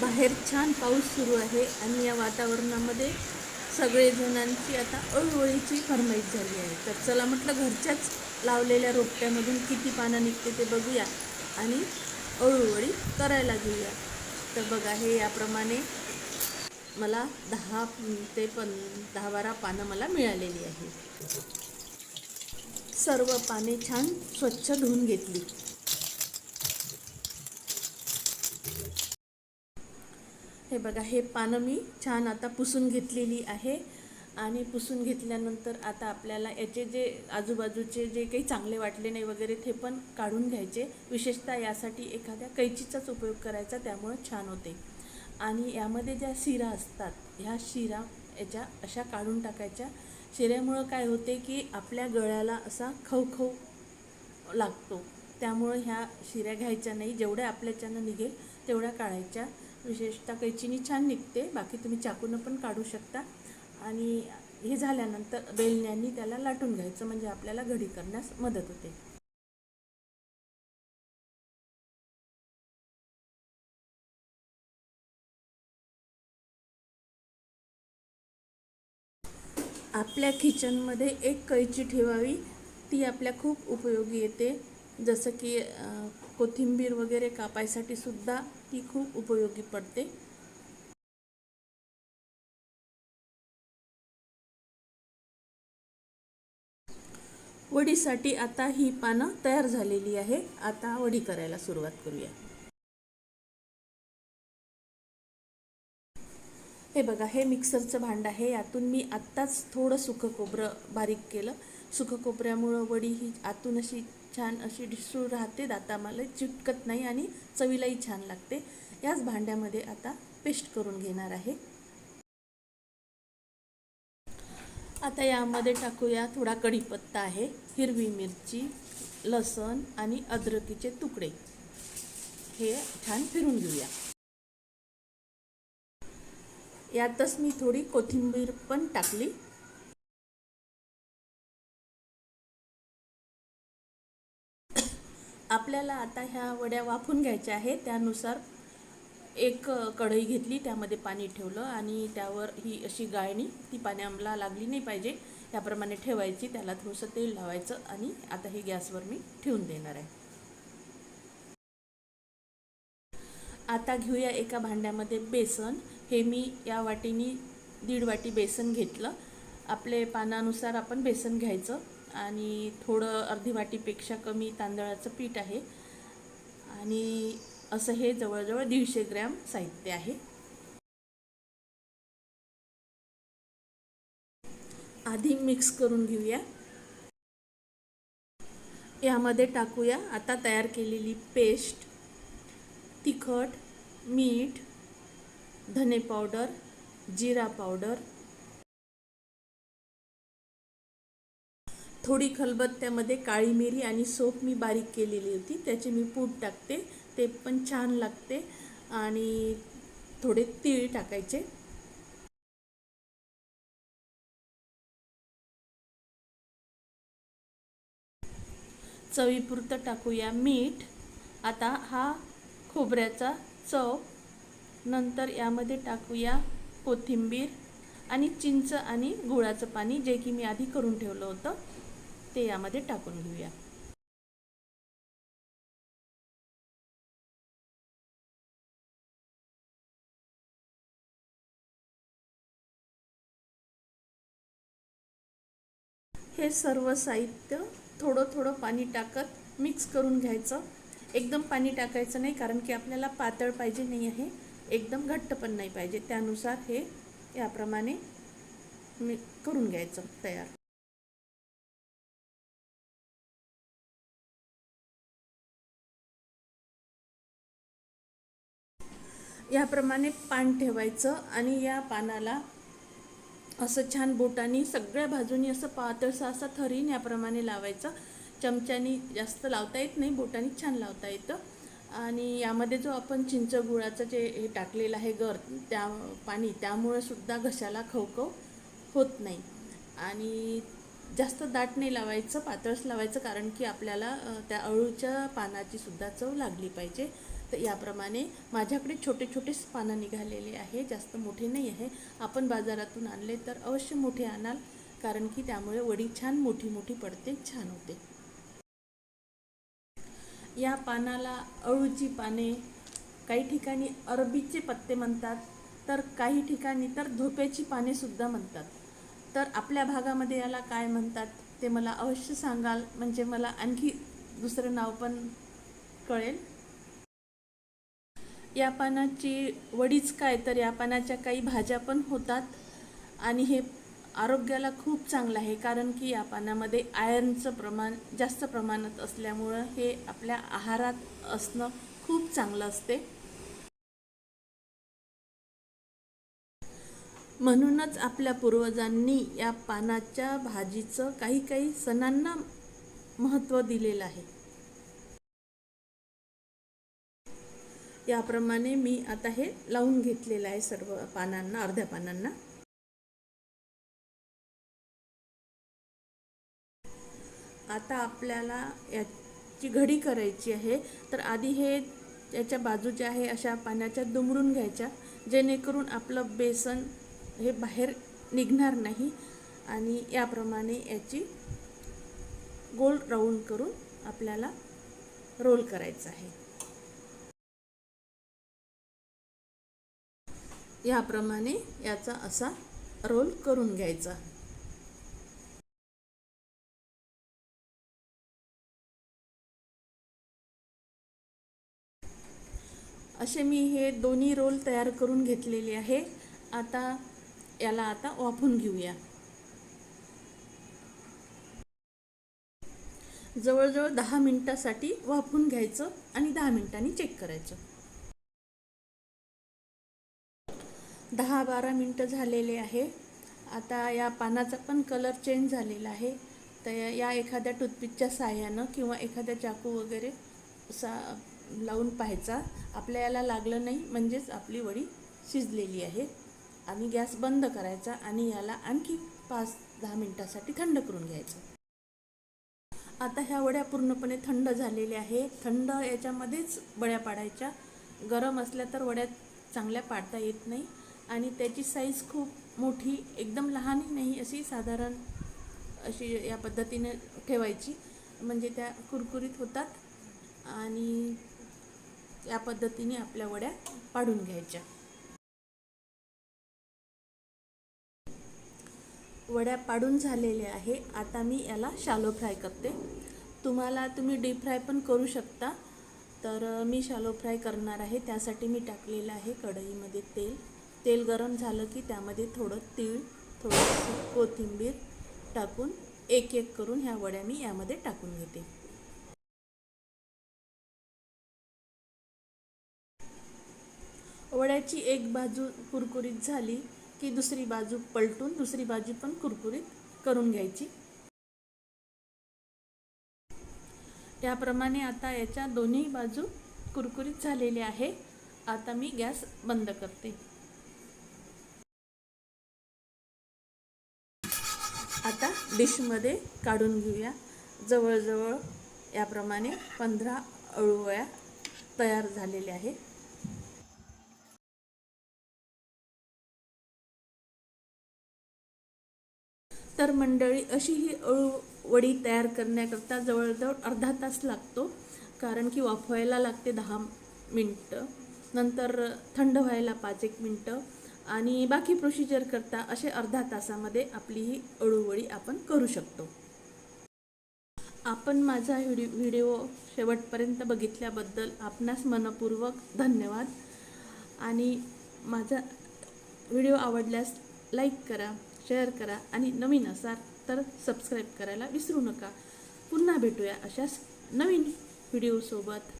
बाहेर छान पाऊस सुरू आहे आणि या वातावरणामध्ये सगळेजणांची आता अळूवळीची फरमाईश झाली आहे. तर चला म्हटलं घरच्याच लावलेल्या रोपट्यामधून किती पानं निघते ते बघूया आणि अळूवळी करायला घेऊया. तर बघा हे याप्रमाणे मला दहा ते पण दहा बारा पानं मला मिळालेली आहे सर्व पाने छान स्वच्छ धुवून घेतली. हे बघा हे पानं मी छान आता पुसून घेतलेली आहे. आणि पुसून घेतल्यानंतर आता आपल्याला याचे जे आजूबाजूचे जे काही चांगले वाटले नाही वगैरे ते पण काढून घ्यायचे. विशेषतः यासाठी एखाद्या कैचीचाच उपयोग करायचा त्यामुळं छान होते. आणि यामध्ये ज्या शिरा असतात ह्या शिरा याच्या अशा काढून टाकायच्या. शिऱ्यामुळं काय होते की आपल्या गळ्याला असा खवखव लागतो. त्यामुळं ह्या शिऱ्या घ्यायच्या नाही जेवढ्या आपल्याच्यानं निघेल तेवढ्या काढायच्या. विशेषतः कैचीनी छान निघते. बाकी तुम्ही चाकूनं पण काढू शकता. आणि हे झाल्यानंतर बेलण्यांनी त्याला लाटून घ्यायचं म्हणजे आपल्याला घडी करण्यास मदत होते. आपल्या किचनमध्ये एक कैची ठेवावी. ती आपल्या खूप उपयोगी येते. जसं की कोथिंबीर वगैरे कापायसाठी सुद्धा ती खूप उपयोगी पडते. वडीसाठी आता ही पानं तयार झालेली आहे. आता वडी करायला सुरुवात करूया. हे बघा हे मिक्सरचं भांडं आहे. यातून मी आत्ताच थोडं सुकं खोबरं बारीक केलं. सुकं खोबऱ्यामुळं वडी ही आतून अशी छान अशी ढिसूळ राहते दातामाला चिटकत नाही आणि चवीलाही छान लागते. याच भांड्यामध्ये आता पेस्ट करून घेणार आहे. आता यामध्ये टाकूया थोडा कढीपत्ता आहे हिरवी मिरची लसण आणि अद्रकीचे तुकडे. हे छान फिरून घेऊया. यातच मी थोडी कोथिंबीर पण टाकली. आपल्याला आता ह्या वड्या वाफून घ्यायच्या आहे त्यानुसार एक कढई घेतली त्यामध्ये पाणी ठेवलं आणि त्यावर ही अशी गाळणी ती पाण्याला लागली नाही पाहिजे त्याप्रमाणे ठेवायची. त्याला थोडंसं तेल लावायचं आणि आता ही गॅसवर मी ठेवून देणार आहे. आता घेऊया एका भांड्यामध्ये बेसन. हे मी या वाटीनी दीड वाटी बेसन घेतलं. आपले पानानुसार आपण बेसन घ्यायचं. आणि थोडं अर्धी वाटीपेक्षा कमी तांदळाचं पीठ आहे. आणि असं हे जवळजवळ दीडशे ग्रॅम साहित्य आहे. आधी मिक्स करून घेऊया. यामध्ये टाकूया आता तयार केलेली पेस्ट तिखट मीठ धने पावडर जिरा पावडर थोडी खलबत्त्यामध्ये काळी मिरी आणि सोप मी बारीक केलेली होती. त्याचे मी पूड टाकते. ते पण छान लागते आणि थोडे तीळ टाकायचे. चवीपुरतं टाकूया मीठ. आता हा खोबऱ्याचा चव. नंतर यामध्ये टाकूया कोथिंबीर आणि चिंच आणि गुळाचं पाणी जे की मी आधी करून ठेवलं होतं. ते यामध्ये टाकून घेऊया. हे सर्व साहित्य थोडं थोडं पाणी टाकत मिक्स करून घ्यायचं. एकदम पाणी टाकायचं नाही कारण की आपल्याला पातळ पाहिजे नाही आहे. एकदम घट्ट पण नाही पाहिजे. त्यानुसार हे याप्रमाणे मी करून घ्यायचं तयार. याप्रमाणे पान ठेवायचं आणि या पानाला असं छान बोटाने सगळ्या बाजूनी असं पातळसा असा थरीन याप्रमाणे लावायचं. चमच्यानी जास्त लावता येत नाही बोटाने छान लावता येतं. आणि यामध्ये जो आपण चिंच गुळाचं जे हे टाकलेलं आहे गर त्या पाणी त्यामुळे सुद्धा घशाला खवखव होत नाही. आणि जास्त दाट नाही लावायचं पातळच लावायचं कारण की आपल्याला त्या अळूच्या पानाची सुद्धा चव लागली पाहिजे. तर याप्रमाणे माझ्याकडे छोटे छोटेच पानं निघालेले आहे. जास्त मोठे नाही आहे. आपण बाजारातून आणले तर अवश्य मोठे आणाल कारण की त्यामुळे वडी छान मोठी मोठी पडते छान होते. या पानाला अळूची पाने काही ठिकाणी अरबीचे पत्ते म्हणतात तर काही ठिकाणी तर धोप्याची पानेसुद्धा म्हणतात. तर आपल्या भागामध्ये याला काय म्हणतात ते मला अवश्य सांगाल. म्हणजे मला आणखी दुसरं नाव पण कळेल. या पानाची वडीच काय तर या पानाच्या काही भाज्या पण होतात. आणि हे आरोग्याला खूप चांगलं आहे कारण की या पानामध्ये आयर्नचं प्रमाण जास्त प्रमाणात असल्यामुळं हे आपल्या आहारात असणं खूप चांगलं असते. म्हणूनच आपल्या पूर्वजांनी या पानाच्या भाजीचं काही काही सणांना महत्त्व दिलेलं आहे. याप्रमाणे मी आता हे लावून घेतलेलं आहे सर्व पानांना अर्ध्या पानांना. आता आपल्याला याची घडी करायची आहे. तर आधी हे याच्या बाजूच्या आहे अशा पाण्याच्या दुमरून घ्यायच्या. जेणेकरून आपलं बेसन हे बाहेर निघणार नाही. आणि याप्रमाणे याची गोल राऊंड करून आपल्याला रोल करायचं आहे. याप्रमाणे याचा असा रोल करून घ्यायचा. असे मी हे दोन्ही रोल तयार करून घेतलेले आहे. आता याला आता वाफून घेऊया. जवळजवळ दहा मिनटासाठी वाफून घ्यायचं आणि दहा मिनिटांनी चेक करायचं. दहा बारा मिनटं झालेले आहे. आता या पानाचा पण कलर चेंज झालेला आहे. तर या एखाद्या टूथपिकच्या साह्यानं किंवा एखाद्या चाकू वगैरे सा लावून पाहायचा. आपल्या याला लागलं नाही म्हणजेच आपली वडी शिजलेली आहे. आणि गॅस बंद करायचा आणि याला आणखी पाच दहा मिनटासाठी थंड करून घ्यायचं. आता ह्या वड्या पूर्णपणे थंड झालेल्या आहे थंड याच्यामध्येच वड्या पाडायच्या. गरम असल्या तर वड्या चांगल्या पाडता येत नाही. आणि त्याची साईज खूप मोठी एकदम लहानही नाही अशी साधारण अशी या पद्धतीने ठेवायची. म्हणजे त्या कुरकुरीत होतात आणि या पद्धतीने आपल्या वड्या पाडून घ्यायच्या. वड्या पाडून झालेल्या आहे. आता मी याला शालो फ्राय करते. तुम्हाला तुम्ही डीप फ्राय पण करू शकता. तर मी शालो फ्राय करणार आहे. त्यासाठी मी टाकलेलं आहे कढईमध्ये तेल. तेल गरम झालं की त्यामध्ये थोडं तीळ थोडं कोथिंबीर टाकून एक एक करून ह्या वड्या मी यामध्ये टाकून घेते. वड्याची एक बाजू कुरकुरीत झाली की दुसरी बाजू पलटून दुसरी बाजू पण कुरकुरीत करून घ्यायची. त्याप्रमाणे आता याच्या दोन्ही बाजू कुरकुरीत झालेले आहे. आता मी गॅस बंद करते. डिशमध्ये काढून घेऊया. जवळजवळ याप्रमाणे पंधरा अळूवया तयार झालेल्या आहे तर मंडळी अशी ही अळूवडी तयार करण्याकरता जवळजवळ अर्धा तास लागतो कारण की वाफवायला लागते दहा मिनटं. नंतर थंड व्हायला पाच एक मिनटं. आणि बाकी प्रोसिजर करता असे अर्धा तासामध्ये आपली ही अळूवळी आपण करू शकतो. आपण माझा व्हिडिओ व्हिडिओ शेवटपर्यंत बघितल्याबद्दल आपणास मनपूर्वक धन्यवाद. आणि माझा व्हिडिओ आवडल्यास लाईक करा शेअर करा आणि नवीन असाल तर सबस्क्राईब करायला विसरू नका. पुन्हा भेटूया अशाच नवीन व्हिडिओसोबत.